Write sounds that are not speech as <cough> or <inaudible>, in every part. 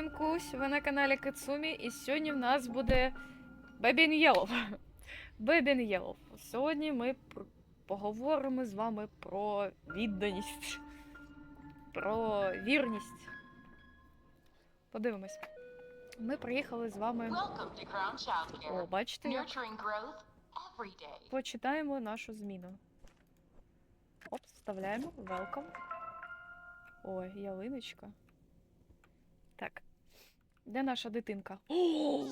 Всім кусь, ви на каналі Кацумі, і сьогодні в нас буде Бебін Єлов. <laughs> Бебін Єлов. Сьогодні ми поговоримо з вами про відданість, про вірність. Подивимось. Ми приїхали з вами. О, бачите, як почитаємо нашу зміну. Оп, вставляємо. Welcome. Ой, ялиночка. Так. Де наша дитинка? О,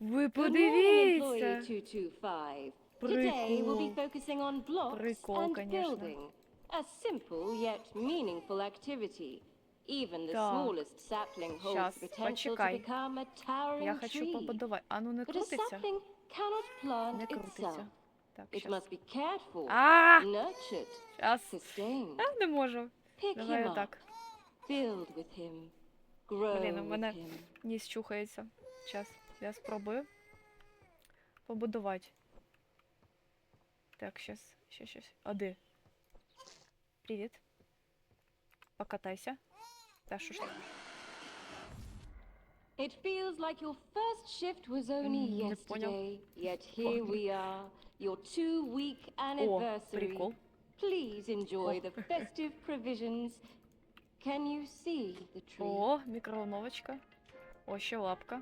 ви подивіться! 225. Today we'll be Прикол. Прикол, конечно. A simple yet meaningful activity. Even the Так. smallest sapling holds potential to become a towering tree. побудувати. Ану, не крутиться? Не крутиться. Так, It must be cared for, nurtured, sustained. Я не можу. Давай up, build with him, Блін, у мене ніс чухається. Щас. Я спробую побудувати. Так, щас. Щас, щас. А де? Привіт. Покатайся. Та що ж ти? It feels like your first shift was only понял. yesterday, yet here we are, your two-week О, anniversary. прикол. Please enjoy О. the festive provisions. Can you see the tree? О, мікроволновочка. О, ще лапка.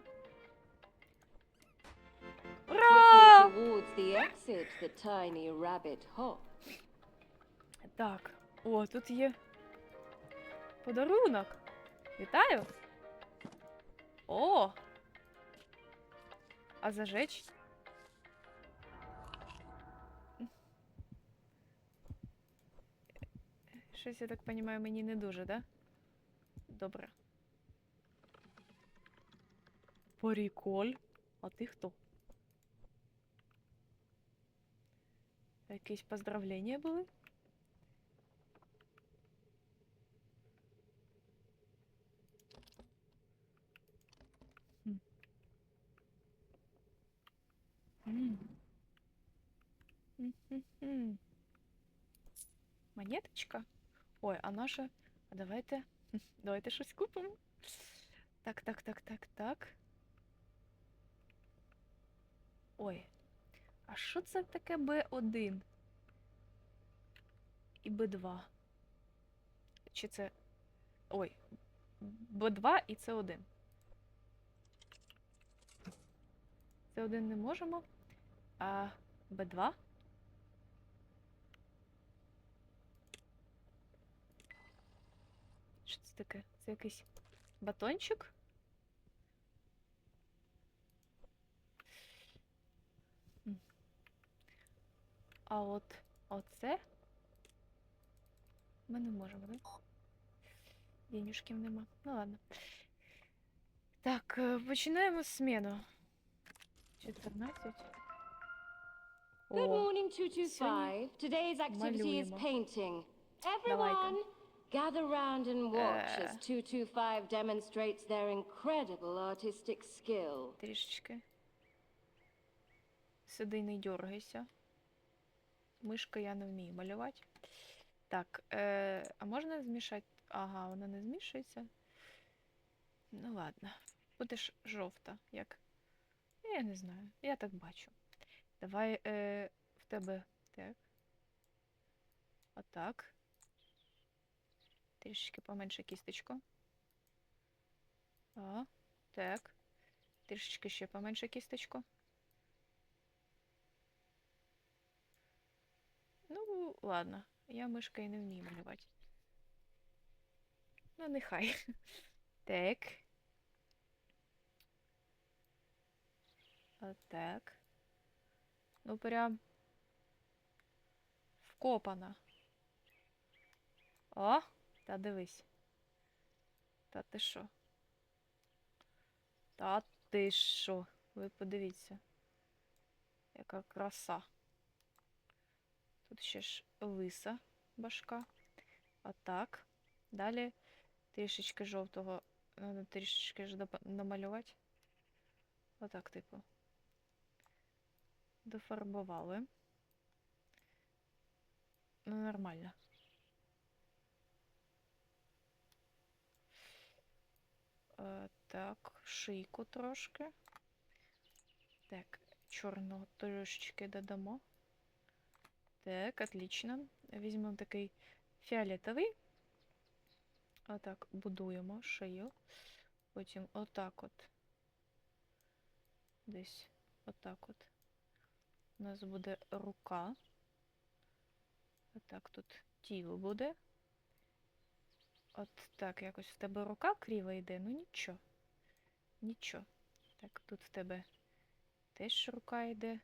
Ура! towards the exit, the tiny rabbit hopped. Так. О, тут є подарунок. Вітаю. О! А зажечь? Щось, я так розумію, мені не дуже, да? Добре. Приколь. А ти хто? Якісь поздравлення були? М. М. М-м-м. Монеточка? Ой, а наша. А давайте. <laughs> Давайте щось купимо. Так, так, так, так, так. Ой. А що це таке Б1? І Б2? Чи це. Ой. Б2 і С1. С1 не можемо. А Б2? це таке? Це якийсь батончик? М. А от оце ми не можемо, да? Денюшків нема. Ну ладно. Так, е, починаємо зміну. 14. Good О, morning, 225. Today's activity is малюємо. painting. Давайте. Everyone, gather round and watch Е. as 225 demonstrates their incredible artistic skill. трішечки. Сиди, не дергайся. Мишка я не вмію малювати. Так, е, а можна змішати? Ага, вона не змішується. Ну ладно. Буде ж жовта, як. Я не знаю. Я так бачу. Давай е, в тебе так. Отак. Трішечки поменше кісточку. О, так. Трішечки ще поменше кісточку. Ну, ладно, я мишка і не вмію малювати. Ну, нехай. <laughs> Так. Отак. Ну, прям вкопана. О, та дивись. Та ти що? Та ти що? Ви подивіться. Яка краса. Тут ще ж лиса башка. Отак. Далі трішечки жовтого. Надо трішечки ж намалювати. Отак, типу. Дофарбували. Ну, нормально. Так, шийку трошки. Так, чорного трошечки додамо. Так, отлично. Візьмемо такий фіолетовий. Отак будуємо шию. Потім отак от. Десь отак от. У нас буде рука. Отак тут тіло буде. От так, якось в тебе рука крива йде, ну нічого. Нічого. Так, тут в тебе теж рука йде.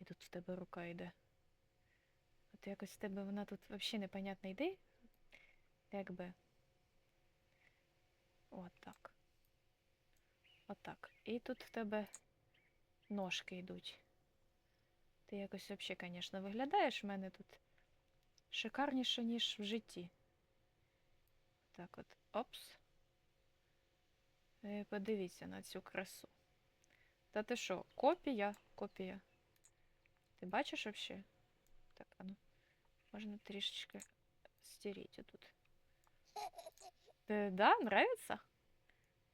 І тут в тебе рука йде. От якось в тебе вона тут взагалі непонятна йде. Якби. От так. От так. І тут в тебе ножки йдуть. Ти якось взагалі, звісно, виглядаєш в мене тут шикарніше, ніж в житті. Так от, опс. Е, Подивіться на цю красу. Та ти що, копія? Копія. Ти бачиш взагалі? Так, а ну. Можна трішечки стереть тут. Ти, да, нравится?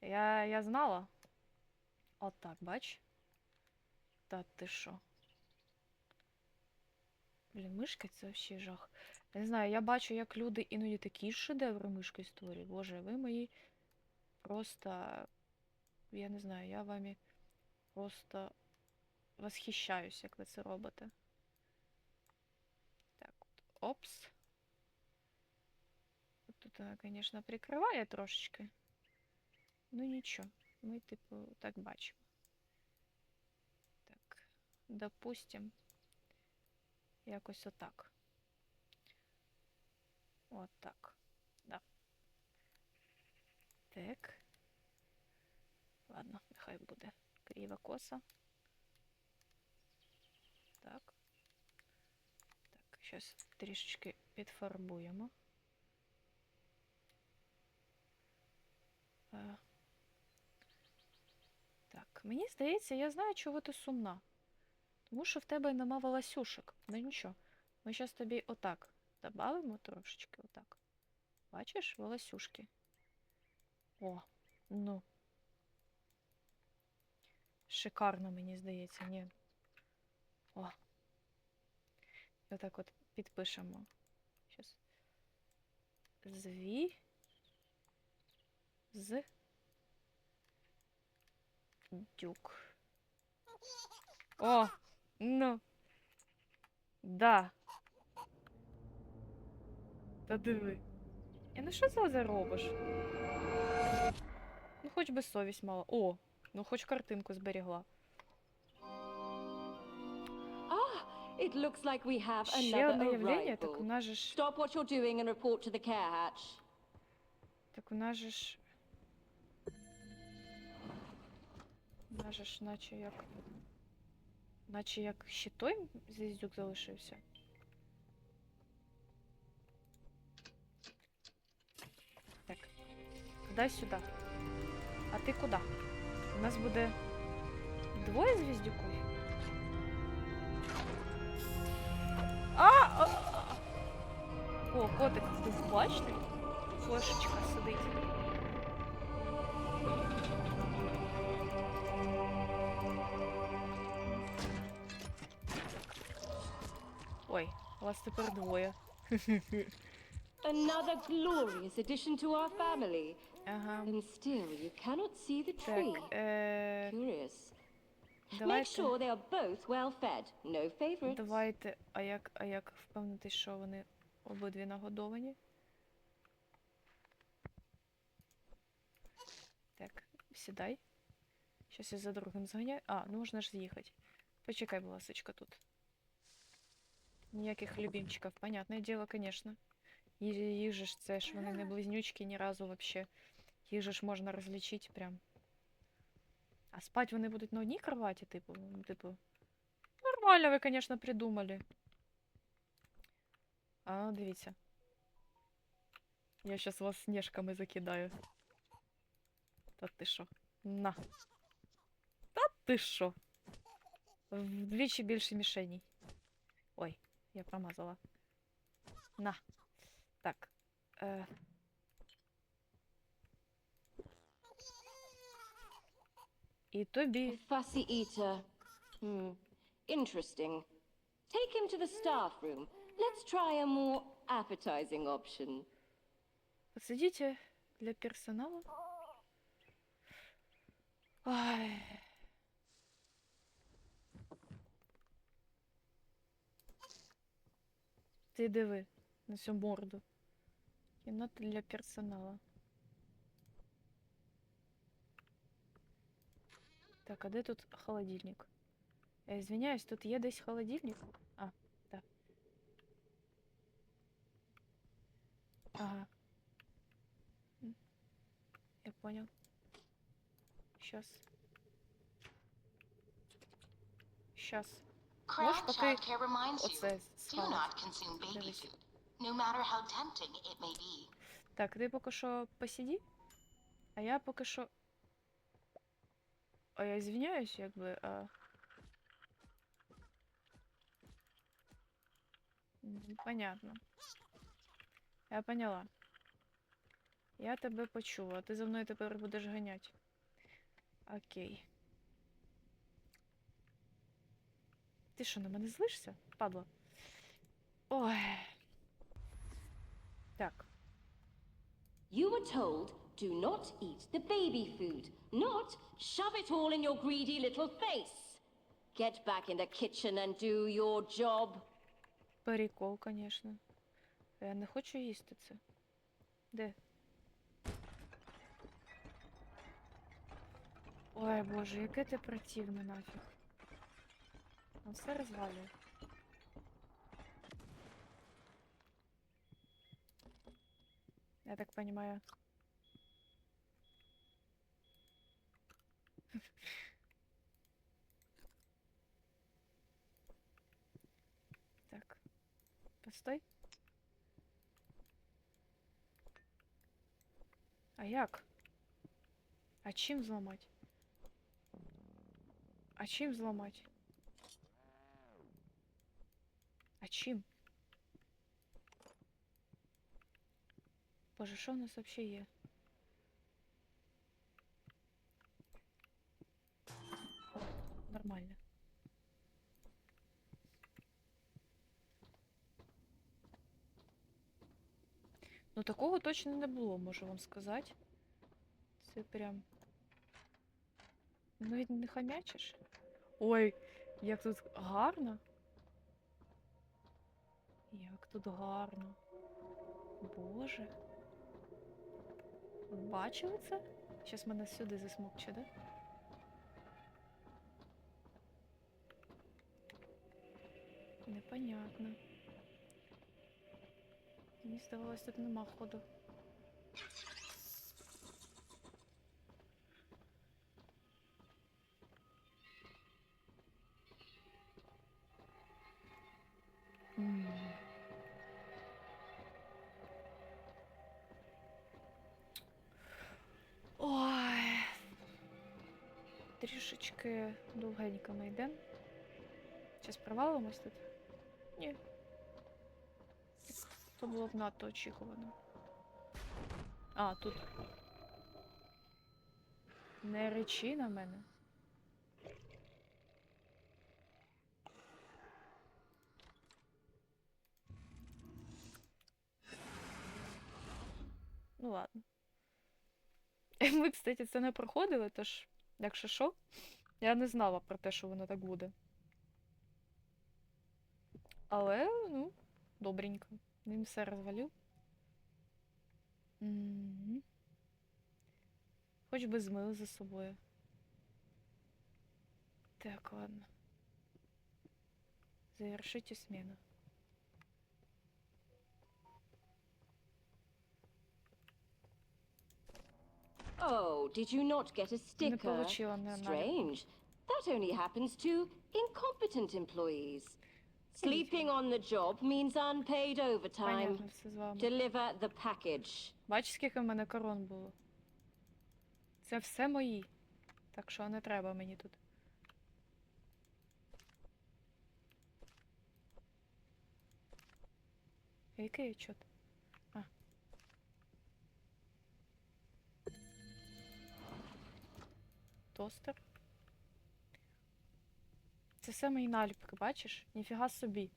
Я, я знала. От так, бач? Та ти що? Блін, мишка це взагалі жах. Я не знаю, я бачу, як люди іноді такі шедеври мишки створюють. Боже, ви мої просто. Я не знаю, я вами просто восхищаюсь, як ви це робите. Так, от, опс. Тут вона, звісно, прикриває трошечки. Ну нічого, ми, типу, так бачимо. Так, допустим, якось отак. От так. Да. Так. Ладно, нехай буде крива коса. Так. Так, зараз трішечки підфарбуємо. Е, Так, мені здається, я знаю, чого ти сумна. Тому що в тебе нема волосюшек. Ну нічого. Ми зараз тобі отак добавимо трошечки отак. Бачиш, волосюшки. О, ну. Шикарно, мені здається, ні. О. Отак от підпишемо. Щас. Зві. З. Дюк. О! Ну. Да. Та диви. Я ну що це за робиш? Ну, хоч би совість мала. О, ну хоч картинку зберігла. Ah, it looks like we have Ще одне another явлення, так у arrival. нас же ж. Stop what you're doing and report to the care hatch. Так у нас же ж. У нас же ж наче як. Наче як ще той звіздюк залишився. Дай сюди. А ти куди? У нас буде двоє звіздюків. А! а, а! О, котик, ти бачите? Кошечка сидить. Ой, вас тепер двоє. <laughs> Another glorious addition to our family. Ага. And still, you cannot see the tree. Так, е, Curious. Make давайте, sure they are both well fed. No favorites. давайте, а як, а як впевнитись, що вони обидві нагодовані? Так, сідай. Щас я за другим зганяю. А, ну можна ж з'їхати. Почекай, будь ласочка, тут. Ніяких любимчиків, понятное дело, конечно. Ї- Їх же ж це ж вони не близнючки ні разу вообще. Їх же ж можна розлічити прям. А спать вони будуть на одній кроваті, типу, ну, типу. Нормально ви, конечно, придумали. А, дивіться. Я щас вас снежками закидаю. Та ти що? На. Та ти що? Вдвічі більше мішеній. Ой, я промазала. На. Так. Е... І тобі. Fussy eater. Hmm. Interesting. Take him to the staff room. Let's try a more appetizing option. Посидите для персонала. Ой. Ти диви на цю морду. Кімната для персонала. Так, а де тут холодильник? Я извиняюсь, тут є десь холодильник? А, так. Ага. М, Я понял. Сейчас. Сейчас. Crown поки childcare reminds you, Оце do схавати. not consume baby Дивись. food, no matter how tempting it may be. Так, ти поки що посиди, а я поки що. А я извиняюсь, якби. А... Понятно. Я поняла. Я тебе почула. Ти за мною тепер будеш ганяти. Окей. Ти що, на мене злишся? Падла. Ой. Так. You were told do not eat the baby food, not shove it all in your greedy little face. Get back in the kitchen and do your job. Прикол, конечно. Я не хочу їсти це. Де? Ой, боже, яке ти противне нафіг. Он все розвалює. Я так понимаю. Так. Постой. А як? А чим зламати? А чим зламати? А чим? Боже, що у нас вообще є? Нормально. Ну такого точно не було, можу вам сказати. Це прям. Ну від не хамячиш. Ой, як тут гарно. Як тут гарно. Боже. Бачили це? Щас мене сюди засмокче, да? Непонятно. Мені здавалось, тут нема ходу. Ой. Трішечки довгенько ми йдемо. Зараз провалимось тут? Ні. То було б надто очікувано. А, тут. Не речи на мене. Ну ладно. <laughs> Ми, кстати, це не проходили, тож, якщо що, я не знала про те, що воно так буде. Але, ну, добренько. Він все розвалив. Мгм. Хоч би змив за собою. Так, ладно. Завершите смену. Oh, did you not get a Не sticker? Strange. That only happens to incompetent employees. Sleeping on the job means unpaid overtime. Понятно все з вами. Deliver the package. Бачиш, скільки в мене корон було? Це все мої. Так що не треба мені тут. Який отчет? А. Тостер. Це все мої наліпки, бачиш? Ніфіга собі.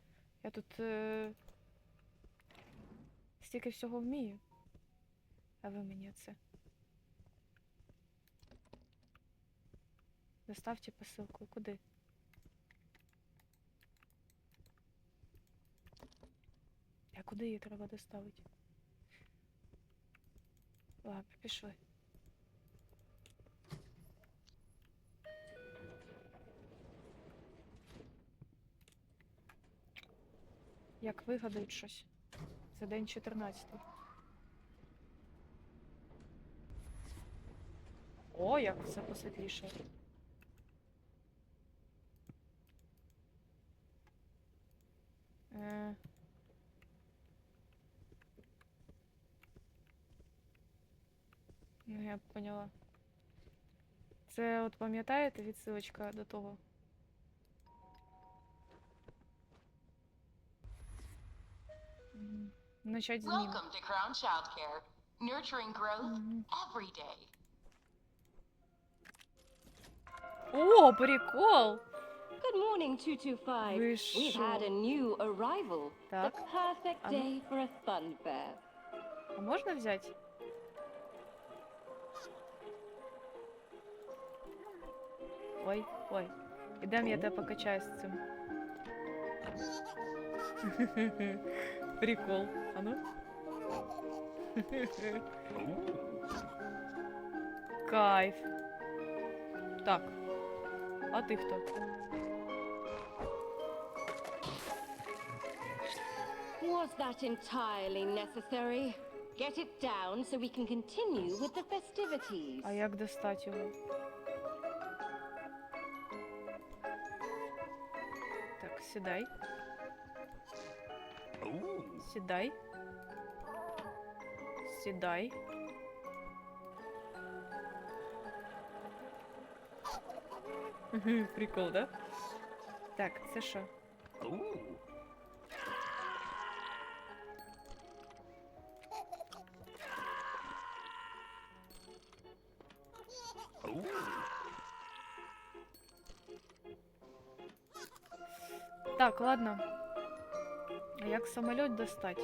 Я тут е... стільки всього вмію. А ви мені це. Доставте посилку. Куди? А куди її треба доставити? Ладно, пішли. Як вигадають щось. Це день 14. О, як все посвітліше. Е... Ну, я поняла. Це от пам'ятаєте відсилочка до того? Начать зміну. Welcome to Crown Childcare, nurturing growth every day. О, прикол! Good morning, 225. Ви We've had a що? new arrival. Так. The perfect Ага. day for a fun fair. А можна взяти? Ой, ой. Ідем, я тебе покачаю з цим. Прикол. А ну? Кайф. Так. А ти хто? Was that entirely necessary? Get it down so we can continue with the festivities. А як достати його? Так, сідай. Сідай. Сідай. Прикол, да? Так, це що? Так, ладно А як самоліт достать?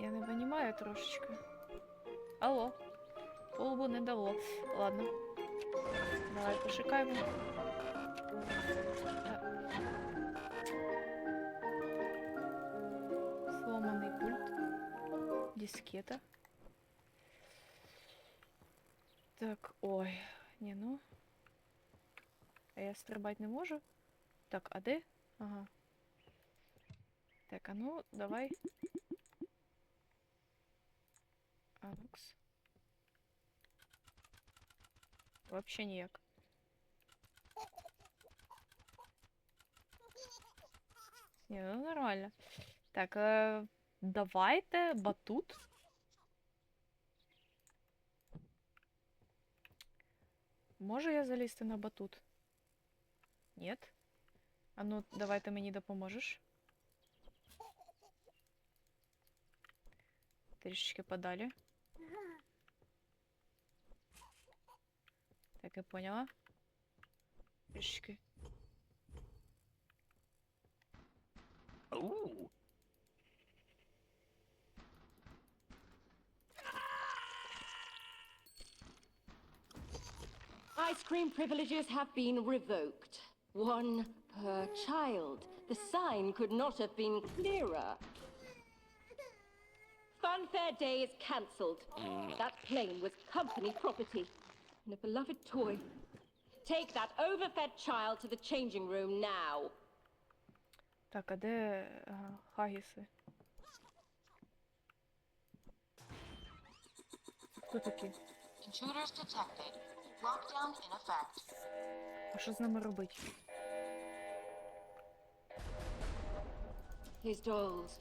Я не понимаю трошечки. Алло. Полбу не дало. Ладно. Давай пошукаємо. Е. Сломаний пульт. Дискета. Так, ой. Ні, ну. А я стрибати не можу. Так, а де? Ага. Так, а ну, давай. Анукс. Вообще ніяк. Ні, ну нормально. Так, е, давайте батут. Можу я залізти на батут? Нет? А ну, давай ти мені допоможеш. Трішечки подалі. Так, я поняла. Трішечки. Ice cream privileges have been revoked. One per child. The sign could not have been clearer. Funfair Day is cancelled. That plane was company property and a beloved toy. Take that overfed child to the changing room now. Так, а де ага, хагіси? Хто такі? Intruders detected. Lockdown in effect. А що з ними робить? his dolls.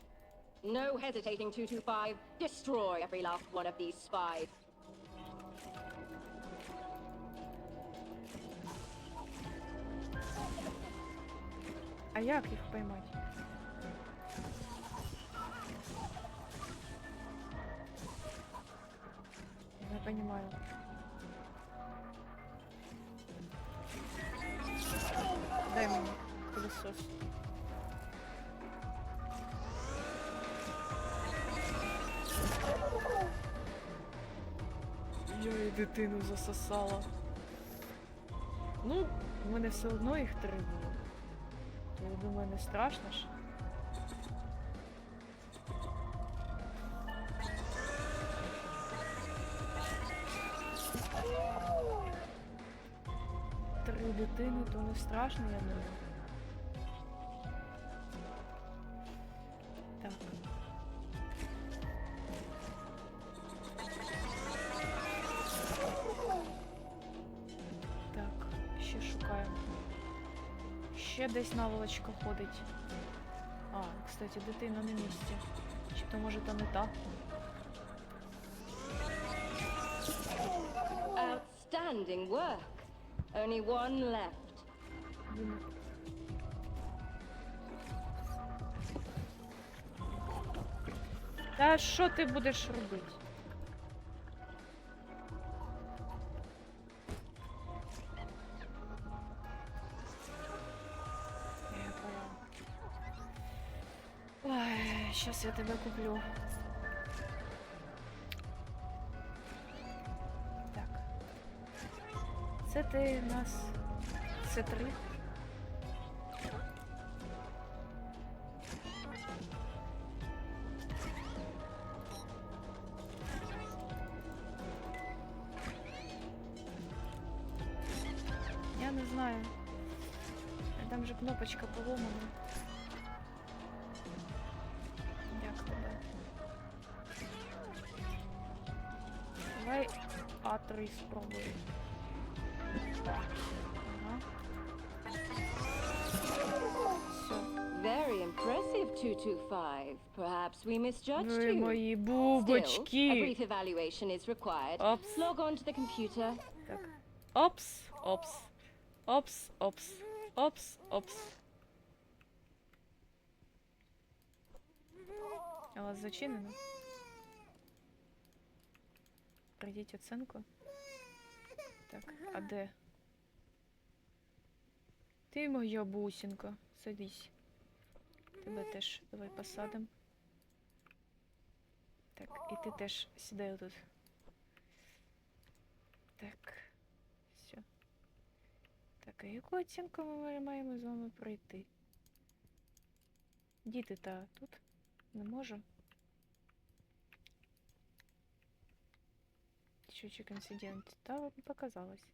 No hesitating, 225. Destroy every last one of these spies. А як їх поймати? Я понимаю. Дай мне пылесос. Дитину засосала. Ну, в мене все одно їх три було. Я думаю, не страшно ж. Три дитини, то не страшно, я думаю. Наволочка ходить. А, кстати, дитина на місці. Чи то може там і та? Outstanding work. Only one left. Та що ти будеш робити? Сейчас я тебе куплю. Так. Це ти нас. Це три. Давай А3 спробуй. Ага. Все. Very impressive, 225. Perhaps we misjudged Ну і you. мої Still, a бубочки. brief evaluation is required. Опс. Log on to the computer. Так. Опс, опс. Опс, опс. Опс, опс. А у вас зачинено? Пройдіть оценку. Так, а де? Ти моя бусинка. Садись. Тебе теж давай посадим. Так, і ти теж сідай тут. Так. Все. Так, а яку оцінку ми маємо з вами пройти? Діти та тут не можу. Щучик інцидент. Та от показалось.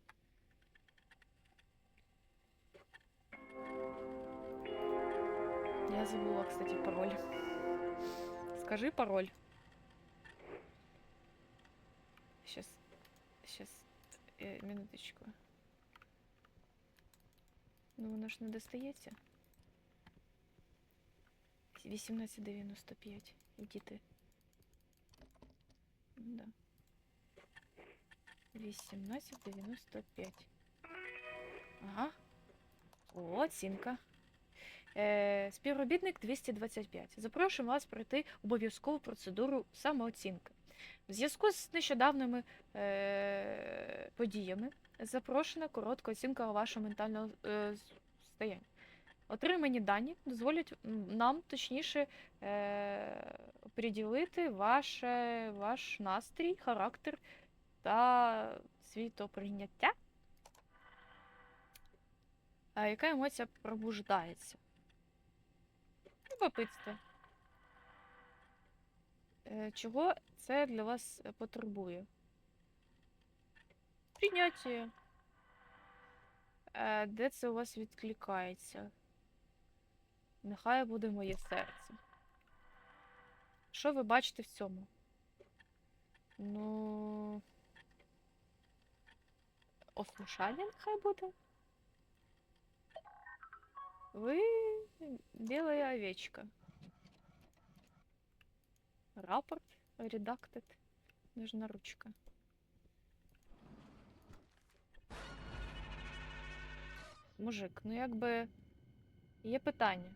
Я забыла, кстати, пароль. Скажи пароль. Сейчас. Сейчас. Э, минуточку. Ну, воно ж не достається. 1895. Іди ти. Да. 1895. Ага. О, оцінка. Е, співробітник 225. Запрошуємо вас пройти обов'язкову процедуру самооцінки. В зв'язку з нещодавними е, подіями запрошена коротка оцінка вашого ментального е, состояння. Отримані дані дозволять нам точніше е, приділити ваш настрій, характер та світоприйняття. А яка емоція пробуждається? Любопитство. Е, Чого це для вас потребує? Прийняття. Е, Де це у вас відкликається? Нехай буде моє серце. Що ви бачите в цьому? Ну. Ослушання нехай буде. Ви белая овечка. Рапорт редактед. Нужна ручка. Мужик, ну якби є питання.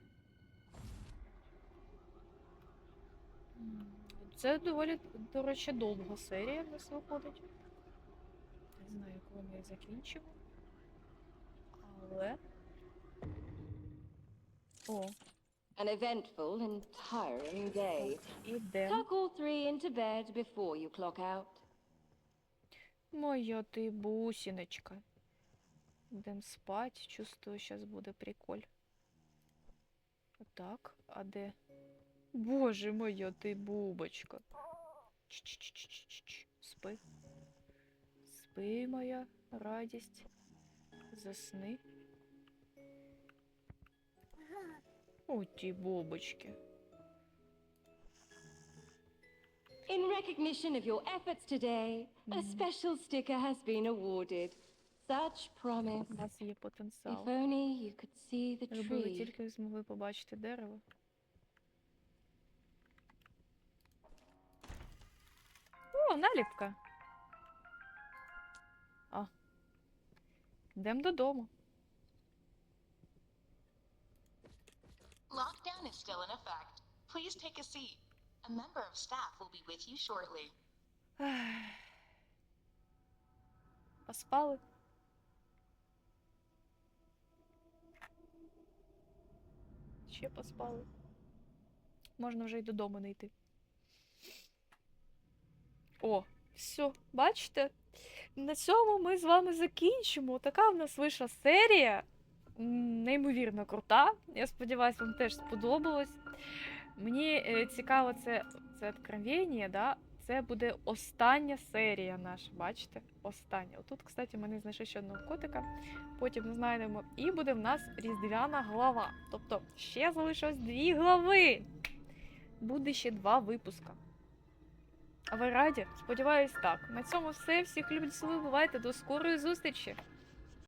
Це доволі, до речі, довга серія в нас виходить. Не знаю, коли ми її закінчимо. Але О, An eventful and tiring day. ідем. Tuck all three into bed before you clock out. Моя ти бусіночка. Йдем спать. Чувствую, зараз буде приколь. Так, а де? Боже моя ти бубочка. Ч-ч-ч-ч-ч-ч. Спи. Спи, моя радість. Засни. О, ті бубочки. In recognition of your efforts today, a Mhm. special sticker has been awarded. Such promise. У нас є If only you could see the Якби ви tree. тільки змогли побачити дерево. О, наліпка. Йдемо додому. Lockdown is still in effect. Please take a seat. A member of staff will be with you shortly. Поспали? Ще поспали. Можна вже й додому не йти. О, все, бачите? На цьому ми з вами закінчимо. Така в нас вийшла серія. Неймовірно крута. Я сподіваюся, вам теж сподобалось. Мені е, цікаво це, це откровення, да? Це буде остання серія наша, бачите? Остання. Отут, кстати, ми не знайшли ще одного котика. Потім знайдемо. І буде в нас різдвяна глава. Тобто ще залишилось дві глави. Буде ще два випуска. А ви раді? Сподіваюсь, так. На цьому все. Всіх цілую, бувайте. До скорої зустрічі!